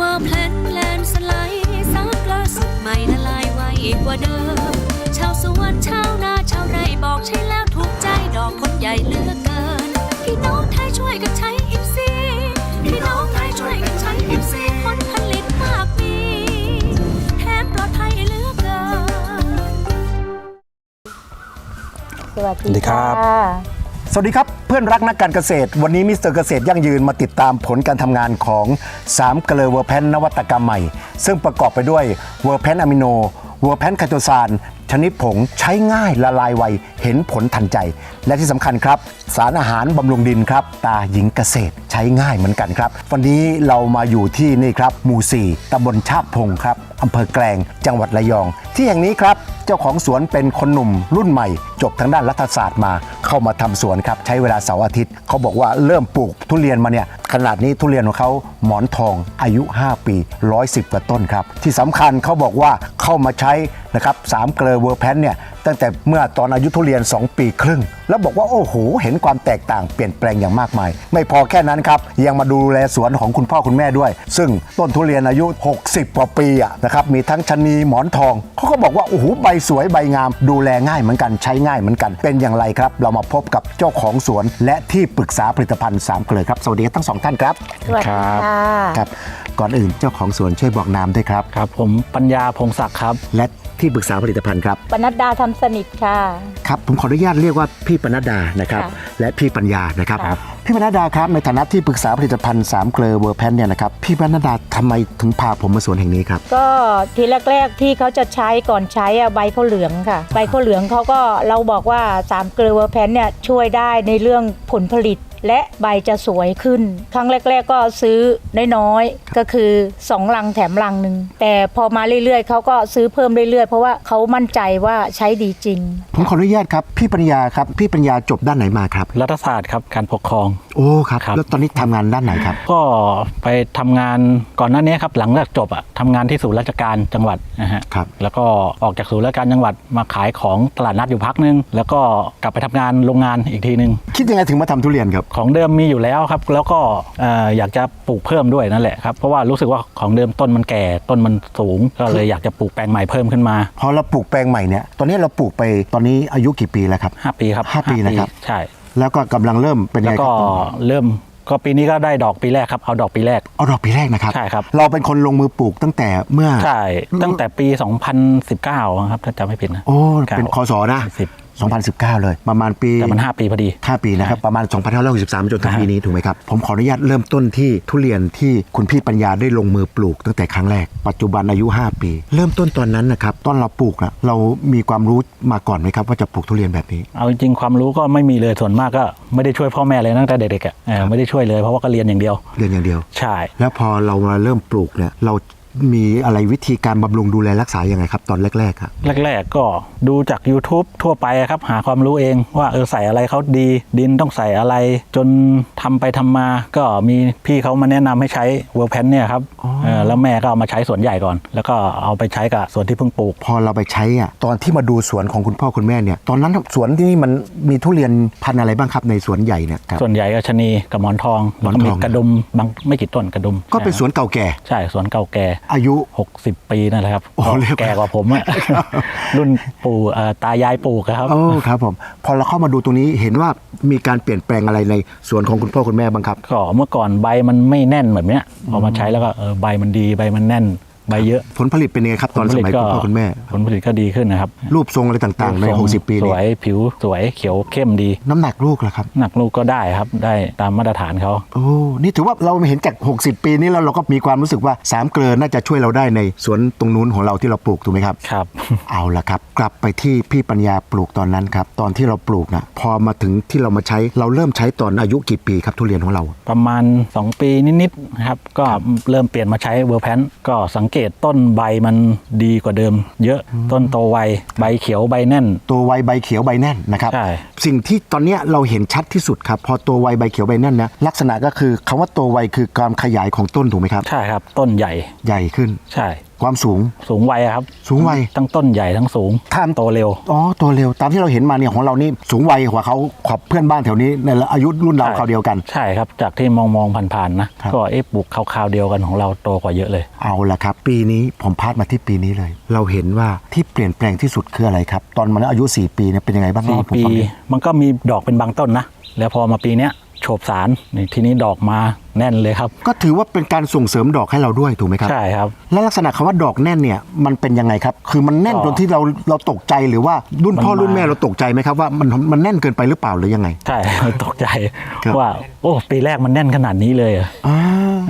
ว่าแพลนแพลนสไลด์ซักล่าสุดใหม่ละลายไวกว่าเดิม ชาวสวนชาวนาชาวไร่บอกใช่แล้วถูกใจดอกคนใหญ่เลือกเกิน พี่น้องไทยช่วยกันใช้อิฟซีพี่น้องไทยช่วยกันใช้อิฟซีผลผลิตมากมีแถมปลอดภัยเลือกเกิน สวัสดีครับ สวัสดีครับ เพื่อนรักนักการเกษตร วันนี้มิสเตอร์เกษตรยั่งยืนมาติดตามผลการทำงานของ3เกลือเวอร์แพนนวัตกรรมใหม่ ซึ่งประกอบไปด้วยเวอร์แพนอะมิโนเวอร์แพนไคโตซานชนิดผงใช้ง่ายละลายไว เห็นผลทันใจ และที่สำคัญครับ สารอาหารบำรุงดินครับ ตาหญิงเกษตรใช้ง่ายเหมือนกันครับ วันนี้เรามาอยู่ที่นี่ครับหมู่4ตำบลชาติพงครับ อำเภอแกลง จังหวัดระยอง ที่แห่งนี้ครับ เจ้าของสวนเป็นคนหนุ่มรุ่นใหม่ จบทางด้านรัฐศาสตร์มา เข้ามาทำสวนครับ ใช้เวลาเสาร์อาทิตย์ เขาบอกว่าเริ่มปลูกทุเรียนมาเนี่ย ขนาดนี้ทุเรียนของเขาหมอนทองอายุ 5 ปี 110กว่าต้นครับ ที่สำคัญเขาบอกว่าเข้ามาใช้นะครับสามเกลอเวอร์แพนเนี่ย ตั้งแต่เมื่อตอนอายุทุเรียน 2 ปีครึ่ง แล้วบอกว่าโอ้โห เห็นความแตกต่างเปลี่ยนแปลงอย่างมากมาย ไม่พอแค่นั้นครับ ยังมาดูแลสวนของคุณพ่อคุณแม่ด้วย ซึ่งต้นทุเรียนอายุ 60 กว่าปีอะนะครับมีทั้งชะนีหมอนทองเขาก็บอกว่าโอ้โหใบสวยใบงาม ดูแลง่ายเหมือนกันใช้ง่ายเหมือนกัน เป็นอย่างไรครับ เรามาพบกับเจ้าของสวน และที่ปรึกษาผลิตภัณฑ์สามเกลือครับสวัสดีทั้งสองท่านครับสวัสดีค่ะครับก่อนอื่นเจ้าของสวนช่วยบอกนามด้วยครับครับ ผมปัญญาพงศักดิ์ครับและ ที่ปรึกษาผลิตภัณฑ์ครับปนัดดาทำสนิทค่ะ ครับผมขออนุญาตเรียกว่าพี่ปนัดดานะครับค่ะและพี่ปัญญานะครับครับ พี่ปนัดดาครับในฐานะที่ปรึกษาผลิตภัณฑ์สามเกลอเวอร์แพนเนี่ยนะครับพี่ปนัดดาทำไมถึงพาผมมาสวนแห่งนี้ครับ ก็ทีแรก ๆ ที่เขาจะใช้ก่อนใช้อะใบข้าวเหลืองค่ะ ใบข้าวเหลืองเขาก็เราบอกว่า3ามเกลือเวอร์แพนเนี่ยช่วยได้ในเรื่องผลผลิต และใบจะสวยขึ้น ครั้งแรก ๆ ก็ซื้อน้อยๆก็คือ 2 ลังแถมลังหนึ่งแต่พอมาเรื่อยๆเขาก็ซื้อเพิ่มเรื่อยๆ เพราะว่าเขามั่นใจว่าใช้ดีจริง ผมขออนุญาตครับ พี่ปัญญาครับ พี่ปัญญาจบด้านไหนมาครับ รัฐศาสตร์ครับ การปกครองโอ้ครับครับ แล้วตอนนี้ทำงานด้านไหนครับ ก็ไปทำงานก่อนหน้านี้ครับหลังจากจบอะทำงานที่ศูนย์ราชการจังหวัดนะฮะครับ แล้วก็ออกจากศูนย์ราชการจังหวัดมาขายของตลาดนัดอยู่พักนึง แล้วก็กลับไปทำงานโรงงานอีกทีนึง คิดยังไงถึงมาทำทุเรียนครับ ของเดิมมีอยู่แล้วครับ แล้วก็เอ่ออยากจะปลูกเพิ่มด้วยนั่นแหละครับเพราะว่ารู้สึกว่าของเดิมต้นมันแก่ต้นมันสูง ก็เลยอยากจะปลูกแปลงใหม่เพิ่มขึ้นมา พอเราปลูกแปลงใหม่เนี่ย ตอนนี้เราปลูกไปตอนนี้อายุกี่ปีแล้วครับ 5 ปีครับห้าปีนะครับ ใช่ แล้วก็กำลังเริ่มเป็นแล้ไงวคก็รับเริ่มก็ปีนี้ก็ได้ดอกปีแรกครับเอาดอกปีแรก เอาดอกปีแรกนะครับใช่ครับ เราเป็นคนลงมือปลูกตั้งแต่เมื่อ ใช่ตั้งแต่ปี 2019 ครับถ้าจำไม่ผิดนะโอ้ก้าเป็นคศนะ สิบ 2019 เลย ประมาณปีแต่มัน 5 ปีพอดี 5 ปีนะครับ ประมาณ 2563 จนถึงอ่าฮะปีนี้ถูกไหมครับ ผมขออนุญาตเริ่มต้นที่ทุเรียนที่คุณพี่ปัญญาได้ลงมือปลูกตั้งแต่ครั้งแรก ปัจจุบันอายุ 5 ปี เริ่มต้นตอนนั้นนะครับตอนเราปลูกนะเรามีความรู้มาก่อนไหมครับว่าจะปลูกทุเรียนแบบนี้ เอาจริงๆความรู้ก็ไม่มีเลยส่วนมากก็ไม่ได้ช่วยพ่อแม่เลยตั้งแต่เด็กๆอะเออไม่ได้ช่วยเลยเพราะว่าก็เรียนอย่างเดียว เรียนอย่างเดียว ใช่ แล้วพอเรามาเริ่มปลูกเนี่ยเรา มีอะไรวิธีการบำรุงดูแลรักษายังไงครับ ตอนแรกๆครับ แรกๆก็ดูจาก YouTube ทั่วไปครับ หาความรู้เองว่าเออใส่อะไรเขาดี ดินต้องใส่อะไร จนทำไปทำมา ก็มีพี่เขามาแนะนำให้ใช้เวอร์แพนเนี่ยครับเออแล้วแม่ก็เอามาใช้สวนใหญ่ก่อน แล้วก็เอาไปใช้กับสวนที่เพิ่งปลูก พอเราไปใช้อะตอนที่มาดูสวนของคุณพ่อคุณแม่เนี่ย ตอนนั้นสวนที่นี่มันมีทุเรียนพันธุ์อะไรบ้างครับในสวนใหญ่เนี่ยครับ ส่วนใหญ่ก็ชะนีกับหมอนทองหมอนทอง แล้วก็มีกระดุมบางไม่กี่ต้นกระดุมก็เป็นสวนเก่าแก่ ใช่สวนเก่าแก่อายุ 60 ปีนั่นแหละครับโอ้เรียกว่า แก่กว่าผมอะรุ่นปู่เอ่อตายายปลูกอะครับ โอ้ครับผม พอเราเข้ามาดูตรงนี้เห็นว่ามีการเปลี่ยนแปลงอะไรในสวนของคุณพ่อคุณแม่บ้างครับ ก็เมื่อก่อนใบมันไม่แน่นแบบเนี้ยพอมาใช้แล้วก็เออใบมันดีใบมันแน่น ใบเยอะผลผลิตเป็นยังไงครับตอนสมัยผลผลิตก็คุณพ่อคุณแม่ ผลผลิตก็ดีขึ้นนะครับ รูปทรงอะไรต่างๆ ในทรง60 ปีสนี้วยผิวสวยเขียวเข้มดี น้ำหนักลูกล่ะครับหนักลูกก็ได้ครับได้ตามมาตรฐานเขาโอ้นี่ถือว่าเราเห็นจาก 60 ปีนี้แล้วเราก็มีความรู้สึกว่าสามเกลือน่าจะช่วยเราได้ในสวนตรงนู้นของเราที่เราปลูกถูกไหมครับ ครับ เอาละครับ กลับไปที่พี่ปัญญาปลูกตอนนั้นครับตอนที่เราปลูกนะพอมาถึงที่เรามาใช้เราเริ่มใช้ตอนอายุกี่ปีครับทุเรียนของเรา ประมาณ 2 ปีนิดๆนะครับก็เริ่มเปลี่ยนมาใช้เวอร์แพนก็สังเกตต้นใบมันดีกว่าเดิม เยอะต้นโตไวใบเขียวใบแน่น ตัวไวใบเขียวใบแน่นนะครับใช่ สิ่งที่ตอนเนี้ยเราเห็นชัดที่สุดครับ พอตัวไวใบเขียวใบแน่นนะลักษณะก็คือคำว่าตัวไวคือการขยายของต้นถูกไหมครับ ใช่ครับ ต้นใหญ่ใหญ่ขึ้น ใช่ความสูง สูงวัยอะครับสูงวัย ทั้งต้นใหญ่ทั้งสูงท่ามโตเร็ว อ๋อตัวเร็วตามที่เราเห็นมาเนี่ยของเรานี่สูงวัยกว่าเขาขอบเพื่อนบ้านแถวนี้ในอายุรุ่นเราใช่เขาวเดียวกัน ใช่ครับ จากที่มองมองๆผ่านๆนะครับก็เอ๊ะปลูกคราวๆเดียวกันของเราโตกว่าเยอะเลย เอาละครับ ปีนี้ผมพาดมาที่ปีนี้เลย เราเห็นว่าที่เปลี่ยนแปลงที่สุดคืออะไรครับ ตอนมันอายุ 4 ปีเนี่ยเป็นยังไงบ้างสี่เล่าให้ผมปี ฟังหน่อยมันก็มีดอกเป็นบางต้นนะ แล้วพอมาปีเนี้ย โฉบสารนี่ทีนี้ดอกมาแน่นเลยครับ ก็ถือว่าเป็นการส่งเสริมดอกให้เราด้วยถูกไหมครับ ใช่ครับ แล้วลักษณะคำว่าดอกแน่นเนี่ยมันเป็นยังไงครับ คือมันแน่นก็จนที่เราเราตกใจหรือว่ารุ่นพ่อมันมา รุ่นแม่เราตกใจไหมครับว่ามันมันแน่นเกินไปหรือเปล่าหรือยังไง ใช่ ตกใจครับ ว่า โอ้ปีแรกมันแน่นขนาดนี้เลยเหรออ่า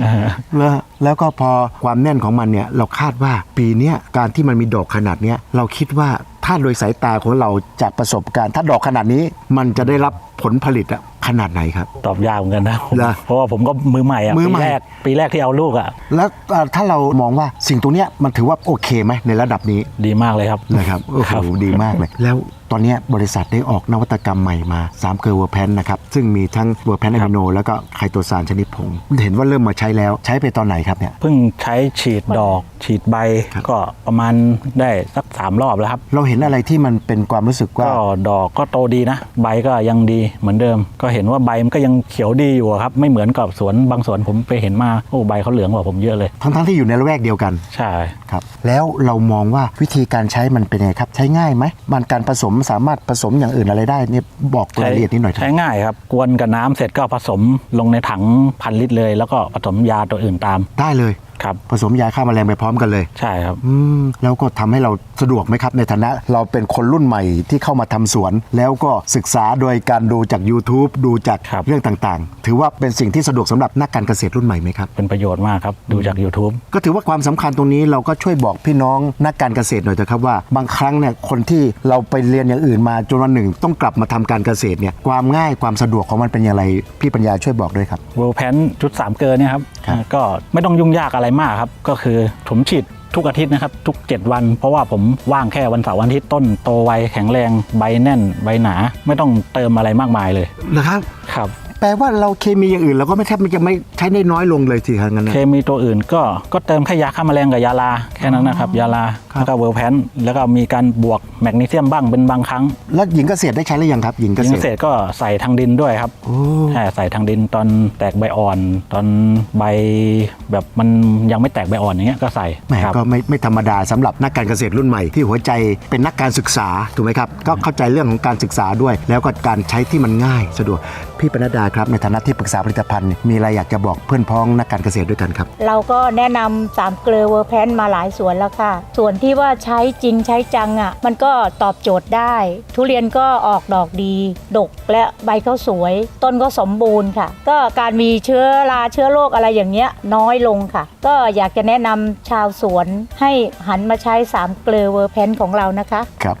อ่าแล้วแล้วก็พอความแน่นของมันเนี่ยเราคาดว่าปีเนี้ยการที่มันมีดอกขนาดเนี้ยเราคิดว่าถ้าโดยสายตาของเราจากประสบการณ์ ถ้าดอกขนาดนี้มันจะได้รับผลผลิตอะ ขนาดไหนครับ ตอบยากเหมือนกันนะผมเหรอเพราะว่าผมก็มือใหม่อะมือปีใหม่ แรกปีแรกที่เอาลูกอะแล้วเอ่อถ้าเรามองว่าสิ่งตรงเนี้ยมันถือว่าโอเคไหมในระดับนี้ดีมากเลยครับ นะครับโอ้โหดีมากเลย แล้วตอนเนี้ยบริษัทได้ออกนวัตกรรมใหม่มา3เกลือเวอร์แพนนะครับ ซึ่งมีทั้งเวอร์แพนอะมิโน แล้วก็ไคโตซานชนิดผง เห็นว่าเริ่มมาใช้แล้วใช้ไปตอนไหนครับเนี่ย เพิ่งใช้ฉีดดอก ฉีดใบครับ ก็ประมาณได้สักสามรอบแล้วครับ เราเห็นอะไรที่มันเป็นความรู้สึกว่า ก็ดอกก็โตดีนะ ใบก็ยังดีเหมือนเดิมก็เห็นว่าใบมันก็ยังเขียวดีอยู่อะครับ ไม่เหมือนกับสวนบางสวนผมไปเห็นมาโอ้ใบเขาเหลืองกว่าผมเยอะเลย ทั้งๆที่อยู่ในละแวกเดียวกันใช่ ครับ แล้วเรามองว่าวิธีการใช้มันเป็นยังไงครับ ใช้ง่ายไหมมันการผสมสามารถผสมอย่างอื่นอะไรได้เนี่ยบอกรายละเอียดนิดหน่อยเถใช้อะง่ายครับกวนกับน้ำเสร็จก็ผสมลงในถังพันลิตรเลย แล้วก็ผสมยาตัวอื่นตาม ได้เลย ครับผสมยาฆ่าแมลงไปพร้อมกันเลยใช่ครับ อืมแล้วก็ทำให้เราสะดวกไหมครับ ในฐานะเราเป็นคนรุ่นใหม่ที่เข้ามาทำสวน แล้วก็ศึกษาโดยการดูจาก YouTube ดูจากครับ เรื่องต่างๆ ถือว่าเป็นสิ่งที่สะดวกสำหรับนักการเกษตรรุ่นใหม่ไหมครับ เป็นประโยชน์มากครับ ดูจาก YouTube ก็ถือว่าความสำคัญตรงนี้เราก็ช่วยบอกพี่น้องนักการเกษตรหน่อยเถอะครับว่าบางครั้งเนี่ยคนที่เราไปเรียนอย่างอื่นมาจนวันหนึ่งต้องกลับมาทำการเกษตรเนี่ยความง่ายความสะดวกของมันเป็นอย่างไรพี่ปัญญาช่วยบอกด้วยครับ เวลแพนชุด 3 เกลือเนี่ยครับครับ ก็ไม่ต้องยุ่งยากอะไรมากครับ ก็คือผมฉีดทุกอาทิตย์นะครับ ทุก 7 วัน เพราะว่าผมว่างแค่วันเสาร์วันอาทิตย์ต้นโตไวแข็งแรงใบแน่นใบหนา ไม่ต้องเติมอะไรมากมายเลยนะครับครับ แปลว่าเราเคมีอย่างอื่นเราก็ไม่แทบจะไม่ใช้ได้น้อยลงเลยสิครับงั้นนะ เคมีตัวอื่นก็ก็เติมแค่ยาฆ่าแมลงกับยาลาแค่นั้นนะครับ ยาลาครับ แล้วก็เวลแพนแล้วก็มีการบวกแมกนีเซียมบ้างเป็นบางครั้งแล้วหญิงเกษตรได้ใช้หรือยังครับ หญิงเกยิงษเกษตรตรก็ใส่ทางดินด้วยครับโอ้ใช่ใส่ทางดินตอนแตกใบอ่อน ตอนใบแบบมันยังไม่แตกใบอ่อนอย่างเงี้ยก็ใส่แหมครับ ก็ไม่ไม่ธรรมดาสำหรับนักการเกษตรรุ่นใหม่ ที่หัวใจเป็นนักการศึกษาถูกไหมครับ ก็เข้าใจเรื่องของการศึกษาด้วย แล้วก็การใช้ที่มันง่ายสะดวกพี่ปนดดาครับในฐานะที่ปรึกษาผลิตภัณฑ์ มีอะไรอยากจะบอกเพื่อนพ้องนักการเกษตรด้วยกันครับ เราก็แนะนำสามเกลือเวอร์แพนมาหลายสวนแล้วค่ะ ส่วนที่ว่าใช้จริงใช้จังอะ มันก็ตอบโจทย์ได้ ทุเรียนก็ออกดอกดี ดกและใบเขาสวย ต้นก็สมบูรณ์ค่ะ ก็การมีเชื้อราเชื้อโรคอะไรอย่างเงี้ยน้อยลงค่ะ ก็อยากจะแนะนำชาวสวนให้หันมาใช้สามเกลือเวอร์แพนของเรานะคะ ครับ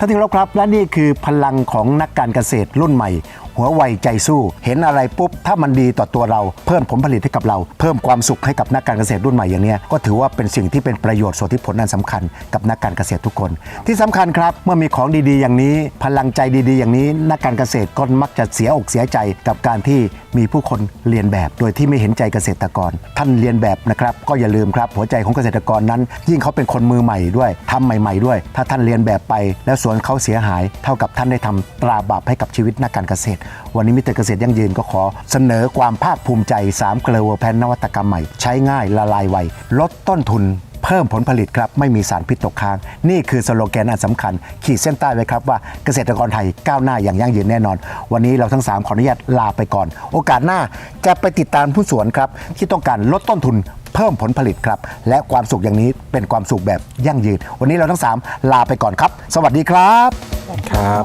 ท่านที่เคารพครับและนี่คือพลังของนักการเกษตรรุ่นใหม่ หัวไวใจสู้ เห็นอะไรปุ๊บ ถ้ามันดีต่อตัวเราเพิ่มผลผลิตให้กับเรา เพิ่มความสุขให้กับนักการเกษตรรุ่นใหม่อย่างนี้ก็ถือว่าเป็นสิ่งที่เป็นประโยชน์ส่วนที่ผลอันสำคัญกับนักการเกษตรทุกคน ที่สำคัญครับ เมื่อมีของดีๆ อย่างนี้ พลังใจดีๆ อย่างนี้ นักการเกษตรก็มักจะเสียอกเสียใจกับการที่มีผู้คนเรียนแบบ โดยที่ไม่เห็นใจเกษตรกร ท่านเรียนแบบนะครับก็อย่าลืมครับ หัวใจของเกษตรกรนั้น ยิ่งเขาเป็นคนมือใหม่ด้วยทำใหม่ ๆ ด้วย ถ้าท่านเรียนแบบไป แล้วสวนเขาเสียหาย เท่ากับท่านได้ทำตราบาปให้กับชีวิตนักการเกษตรวันนี้มิตรเกษตรยั่งยืนก็ขอเสนอความภาคภูมิใจ3เกลือเวอร์แพนนวัตกรรมใหม่ ใช้ง่ายละลายไว ลดต้นทุนเพิ่มผลผลิตครับไม่มีสารพิษตกค้าง นี่คือสโลแกนอันสำคัญ ขีดเส้นใต้ไว้ครับว่าเกษตรกรไทยก้าวหน้าอย่างยั่งยืนแน่นอน วันนี้เราทั้ง 3 ขออนุญาตลาไปก่อน โอกาสหน้าจะไปติดตามผู้สวนครับ ที่ต้องการลดต้นทุนเพิ่มผลผลิตครับ และความสุขอย่างนี้เป็นความสุขแบบยั่งยืน วันนี้เราทั้ง 3 ลาไปก่อนครับ สวัสดีครับ ครับ